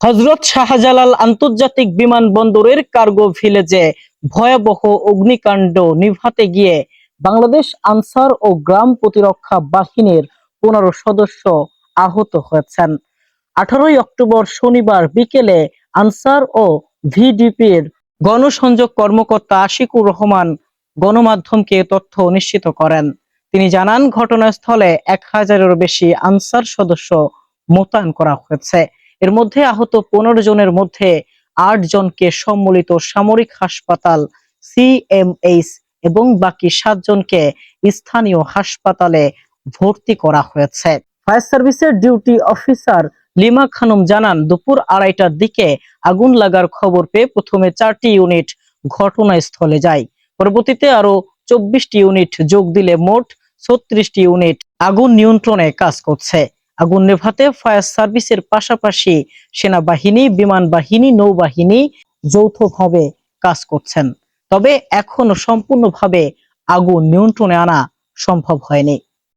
হজরত শাহজালাল আন্তর্জাতিক বিমানবন্দরের কার্গো ভিলেজে ভয়াবহ অগ্নিকাণ্ড নিভাতে গিয়ে বাংলাদেশ আনসার ও গ্রাম প্রতিরক্ষা বাহিনীর পনেরো সদস্য আহত হয়েছেন। আঠারোই অক্টোবর শনিবার বিকেলে আনসার ও ভিডিপির গণসংযোগ কর্মকর্তা আশিকুর রহমান গণমাধ্যমকে তথ্য নিশ্চিত করেন। তিনি জানান, ঘটনাস্থলে এক হাজারেরও বেশি আনসার সদস্য মোতায়েন করা হয়েছে। এর মধ্যে আহত পনেরো জনের মধ্যে আট জনকে সম্মিলিত সামরিক হাসপাতাল সিএমএইচ এবং বাকি সাত জনকে স্থানীয় হাসপাতালে ভর্তি করা হয়েছে। ফায়ার সার্ভিসের ডিউটি অফিসার লিমা খানম জানান, দুপুর আড়াইটার দিকে আগুন লাগার খবর পেয়ে প্রথমে চারটি ইউনিট ঘটনাস্থলে যায়। পরবর্তীতে আরও চব্বিশটি ইউনিট যোগ দিলে মোট ছত্রিশটি ইউনিট আগুন নিয়ন্ত্রণে কাজ করছে। আগুন নেভাতে ফায়ার সার্ভিসের পাশাপাশি সেনাবাহিনী বিমান বাহিনী নৌবাহিনী যৌথভাবে কাজ করছেন। তবে এখনও সম্পূর্ণভাবে আগুন নিয়ন্ত্রণে আনা সম্ভব হয়নি।